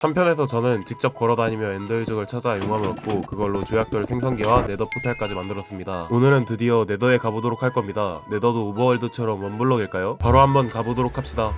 한편에서 저는 직접 걸어다니며 엔더 유적을 찾아 용암을 얻고 그걸로 조약돌 생성기와 네더 포탈까지 만들었습니다. 오늘은 드디어 네더에 가보도록 할 겁니다. 네더도 오버월드처럼 원블럭일까요? 바로 한번 가보도록 합시다.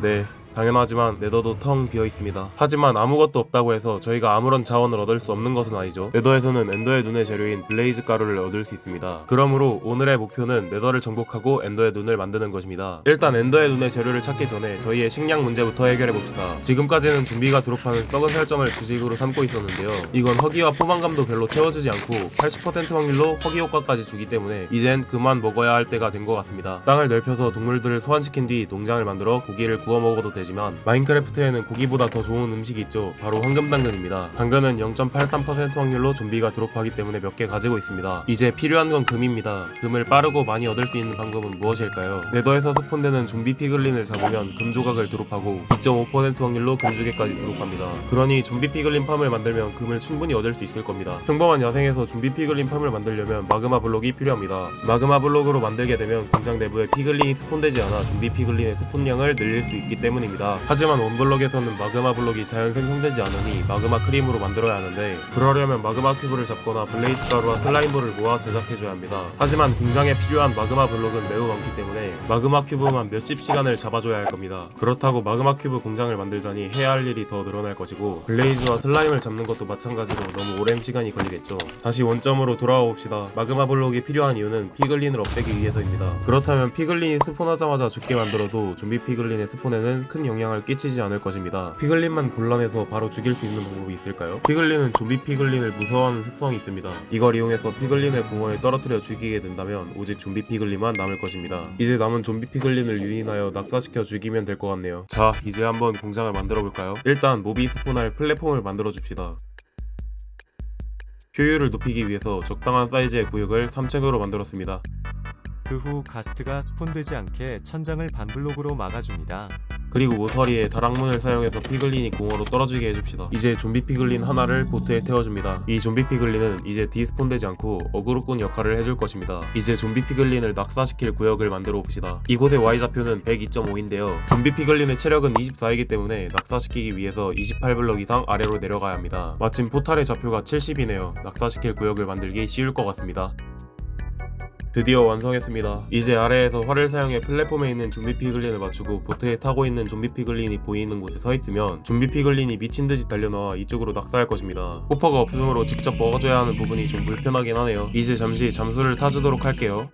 네. 당연하지만 네더도 텅 비어 있습니다. 하지만 아무것도 없다고 해서 저희가 아무런 자원을 얻을 수 없는 것은 아니죠. 네더에서는 엔더의 눈의 재료인 블레이즈 가루를 얻을 수 있습니다. 그러므로 오늘의 목표는 네더를 정복하고 엔더의 눈을 만드는 것입니다. 일단 엔더의 눈의 재료를 찾기 전에 저희의 식량 문제부터 해결해 봅시다. 지금까지는 좀비가 드롭하는 썩은 살점을 주식으로 삼고 있었는데요. 이건 허기와 포만감도 별로 채워주지 않고 80% 확률로 허기 효과까지 주기 때문에 이젠 그만 먹어야 할 때가 된 것 같습니다. 땅을 넓혀서 동물들을 소환시킨 뒤 농장을 만들어 고기를 구워 먹어도 되 지만 마인크래프트에는 고기보다 더 좋은 음식이 있죠. 바로 황금 당근입니다. 당근은 0.83% 확률로 좀비가 드롭하기 때문에 몇 개 가지고 있습니다. 이제 필요한 건 금입니다. 금을 빠르고 많이 얻을 수 있는 방법은 무엇일까요? 네더에서 스폰되는 좀비 피글린을 잡으면 금 조각을 드롭하고 2.5% 확률로 금주개까지 드롭합니다. 그러니 좀비 피글린 팜을 만들면 금을 충분히 얻을 수 있을 겁니다. 평범한 야생에서 좀비 피글린 팜을 만들려면 마그마 블록이 필요합니다. 마그마 블록으로 만들게 되면 공장 내부에 피글린이 스폰되지 않아 좀비 피글린의 스폰량을 늘릴 수 있기 때문입니다. 하지만 원블록에서는 마그마 블록이 자연 생성되지 않으니 마그마 크림으로 만들어야 하는데 그러려면 마그마 큐브를 잡거나 블레이즈 가루와 슬라임볼을 모아 제작해줘야 합니다. 하지만 공장에 필요한 마그마 블록은 매우 많기 때문에 마그마 큐브만 몇십 시간을 잡아줘야 할 겁니다. 그렇다고 마그마 큐브 공장을 만들자니 해야 할 일이 더 늘어날 것이고 블레이즈와 슬라임을 잡는 것도 마찬가지로 너무 오랜 시간이 걸리겠죠. 다시 원점으로 돌아와 봅시다. 마그마 블록이 필요한 이유는 피글린을 없애기 위해서입니다. 그렇다면 피글린이 스폰하자마자 죽게 만들어도 좀비 피글린의 스폰에는 큰 영향을 끼치지 않을 것입니다. 피글린만 곤란해서 바로 죽일 수 있는 방법이 있을까요? 피글린은 좀비 피글린을 무서워하는 습성이 있습니다. 이걸 이용해서 피글린의 공원에 떨어뜨려 죽이게 된다면 오직 좀비 피글린만 남을 것입니다. 이제 남은 좀비 피글린을 유인하여 낙사시켜 죽이면 될 것 같네요. 자, 이제 한번 공장을 만들어 볼까요? 일단 모비 스폰할 플랫폼을 만들어 줍시다. 효율을 높이기 위해서 적당한 사이즈의 구역을 3층으로 만들었습니다. 그 후 가스트가 스폰되지 않게 천장을 반블록으로 막아줍니다. 그리고 모서리에 다락문을 사용해서 피글린이 공허로 떨어지게 해줍시다. 이제 좀비 피글린 하나를 보트에 태워줍니다. 이 좀비 피글린은 이제 디스폰되지 않고 어그로꾼 역할을 해줄 것입니다. 이제 좀비 피글린을 낙사시킬 구역을 만들어 봅시다. 이곳의 Y좌표는 102.5인데요. 좀비 피글린의 체력은 24이기 때문에 낙사시키기 위해서 28블럭 이상 아래로 내려가야 합니다. 마침 포탈의 좌표가 70이네요. 낙사시킬 구역을 만들기 쉬울 것 같습니다. 드디어 완성했습니다. 이제 아래에서 활을 사용해 플랫폼에 있는 좀비 피글린을 맞추고 보트에 타고 있는 좀비 피글린이 보이는 곳에 서 있으면 좀비 피글린이 미친 듯이 달려나와 이쪽으로 낙사할 것입니다. 호퍼가 없으므로 직접 먹어줘야 하는 부분이 좀 불편하긴 하네요. 이제 잠시 잠수를 타주도록 할게요.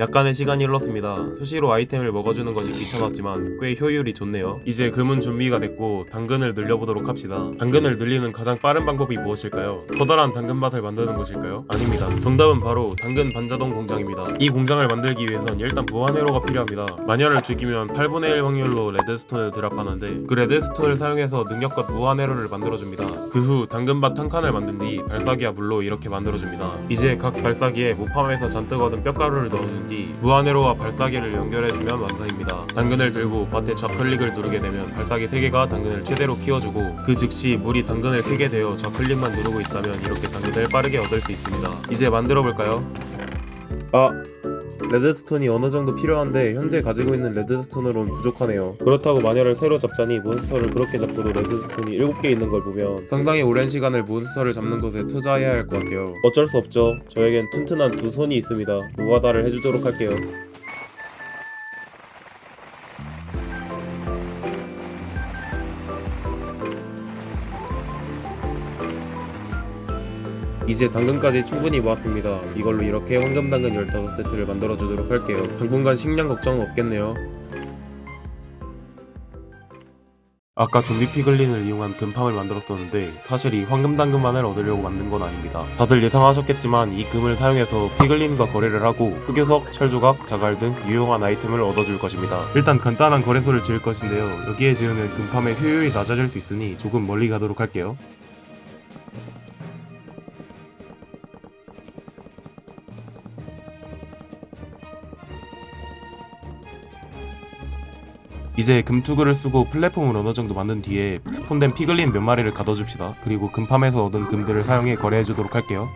약간의 시간이 흘렀습니다. 수시로 아이템을 먹어주는 것이 귀찮았지만 꽤 효율이 좋네요. 이제 금은 준비가 됐고 당근을 늘려보도록 합시다. 당근을 늘리는 가장 빠른 방법이 무엇일까요? 커다란 당근밭을 만드는 것일까요? 아닙니다. 정답은 바로 당근 반자동 공장입니다. 이 공장을 만들기 위해선 일단 무한회로가 필요합니다. 마녀를 죽이면 8분의 1 확률로 레드스톤을 드랍하는데 그 레드스톤을 사용해서 능력껏 무한회로를 만들어줍니다. 그 후 당근밭 한 칸을 만든 뒤 발사기와 물로 이렇게 만들어줍니다. 이제 각 발사기에 모팜에서 잔뜩 얻은 뼈가루를 넣어준 뒤 무한회로와 발사기를 연결해주면 완성입니다. 당근을 들고 밭에 좌클릭을 누르게 되면 발사기 3개가 당근을 최대로 키워주고 그 즉시 물이 당근을 크게 되어 좌클릭만 누르고 있다면 이렇게 당근을 빠르게 얻을 수 있습니다. 이제 만들어 볼까요? 아 레드스톤이 어느 정도 필요한데 현재 가지고 있는 레드스톤으로는 부족하네요. 그렇다고 마녀를 새로 잡자니 몬스터를 그렇게 잡고도 레드스톤이 7개 있는 걸 보면 상당히 오랜 시간을 몬스터를 잡는 것에 투자해야 할 것 같아요. 어쩔 수 없죠. 저에겐 튼튼한 두 손이 있습니다. 무화다를 해주도록 할게요. 이제 당근까지 충분히 모았습니다. 이걸로 이렇게 황금 당근 15세트를 만들어 주도록 할게요. 당분간 식량 걱정은 없겠네요. 아까 좀비 피글린을 이용한 금팜을 만들었었는데 사실 이 황금 당근만을 얻으려고 만든 건 아닙니다. 다들 예상하셨겠지만 이 금을 사용해서 피글린과 거래를 하고 흑요석, 철조각, 자갈 등 유용한 아이템을 얻어줄 것입니다. 일단 간단한 거래소를 지을 것인데요. 여기에 지으면 금팜의 효율이 낮아질 수 있으니 조금 멀리 가도록 할게요. 이제 금투구를 쓰고 플랫폼을 어느 정도 만든 뒤에 스폰된 피글린 몇 마리를 가둬줍시다. 그리고 금팜에서 얻은 금들을 사용해 거래해주도록 할게요.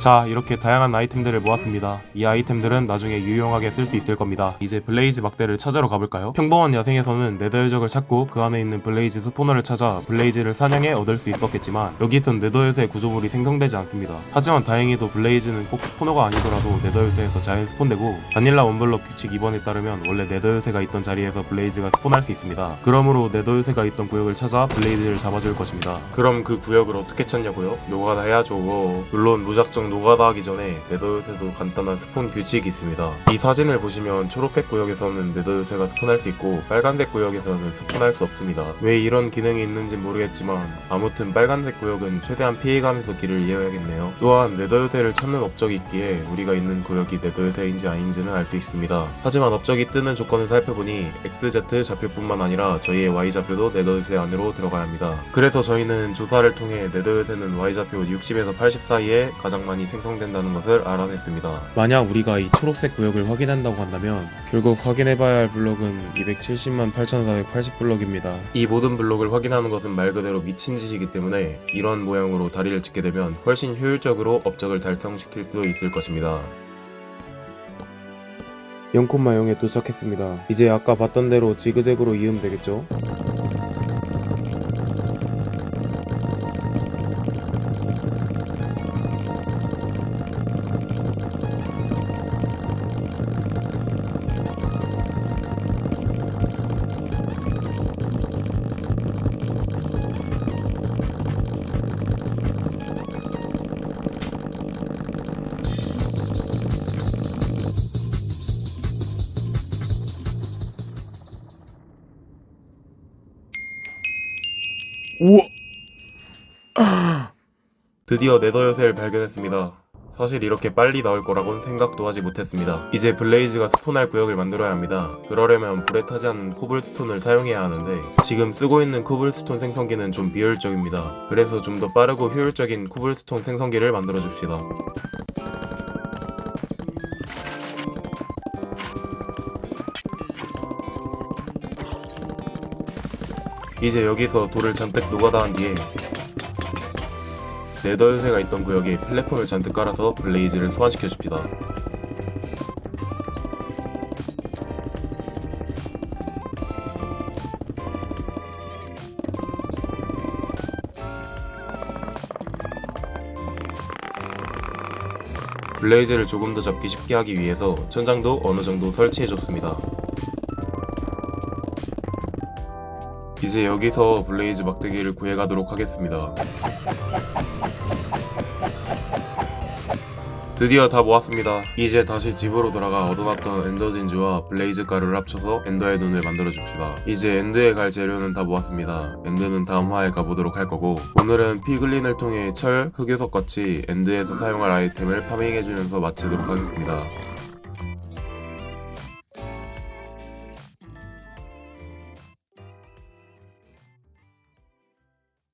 자 이렇게 다양한 아이템들을 모았습니다. 이 아이템들은 나중에 유용하게 쓸 수 있을 겁니다. 이제 블레이즈 막대를 찾으러 가볼까요? 평범한 야생에서는 네더 요적을 찾고 그 안에 있는 블레이즈 스포너를 찾아 블레이즈를 사냥해 얻을 수 있었겠지만 여기선 네더 요새의 구조물이 생성되지 않습니다. 하지만 다행히도 블레이즈는 꼭 스포너가 아니더라도 네더 요새에서 자연 스폰되고 바닐라 원블럭 규칙 2번에 따르면 원래 네더 요새가 있던 자리에서 블레이즈가 스폰할 수 있습니다. 그러므로 네더 요새가 있던 구역을 찾아 블레이즈를 잡아줄 것입니다. 그럼 그 구역을 어떻게 찾냐고요? 노가다 해야죠. 물론 무작정 노가다 하기 전에 네더 요새도 간단한 스폰 규칙이 있습니다. 이 사진을 보시면 초록색 구역에서는 네더 요새가 스폰할 수 있고 빨간색 구역에서는 스폰할 수 없습니다. 왜 이런 기능이 있는지 모르겠지만 아무튼 빨간색 구역은 최대한 피해가면서 길을 이어야겠네요. 또한 네더 요새를 찾는 업적이 있기에 우리가 있는 구역이 네더 요새인지 아닌지는 알 수 있습니다. 하지만 업적이 뜨는 조건을 살펴보니 XZ 좌표뿐만 아니라 저희의 Y 좌표도 네더 요새 안으로 들어가야 합니다. 그래서 저희는 조사를 통해 네더 요새는 Y 좌표 60에서 80 사이에 가장 많이 생성된다는 것을 알아냈습니다 만약 우리가 이 초록색 구역을 확인한다고 한다면 결국 확인해봐야 할 블록은 270만 8480 블록입니다 이 모든 블록을 확인하는 것은 말 그대로 미친 짓이기 때문에 이런 모양으로 다리를 짓게 되면 훨씬 효율적으로 업적을 달성시킬 수 있을 것입니다 0,0에 도착했습니다. 이제 아까 봤던 대로 지그재그로 이으면 되겠죠? 우와! 드디어 네더 요새를 발견했습니다. 사실 이렇게 빨리 나올 거라고는 생각도 하지 못했습니다. 이제 블레이즈가 스폰할 구역을 만들어야 합니다. 그러려면 불에 타지 않는 코블스톤을 사용해야 하는데 지금 쓰고 있는 코블스톤 생성기는 좀 비효율적입니다. 그래서 좀 더 빠르고 효율적인 코블스톤 생성기를 만들어 줍시다. 이제 여기서 돌을 잔뜩 노가다 한 뒤에 네더 요새가 있던 구역에 플랫폼을 잔뜩 깔아서 블레이즈를 소환시켜 줍니다. 블레이즈를 조금 더 잡기 쉽게 하기 위해서 천장도 어느 정도 설치해 줬습니다. 이제 여기서 블레이즈 막대기를 구해가도록 하겠습니다. 드디어 다 모았습니다. 이제 다시 집으로 돌아가 얻어놨던 엔더 진주와 블레이즈 가루를 합쳐서 엔더의 눈을 만들어 줍시다. 이제 엔드에 갈 재료는 다 모았습니다. 엔드는 다음 화에 가보도록 할 거고 오늘은 피글린을 통해 철, 흑요석 같이 엔드에서 사용할 아이템을 파밍해주면서 마치도록 하겠습니다.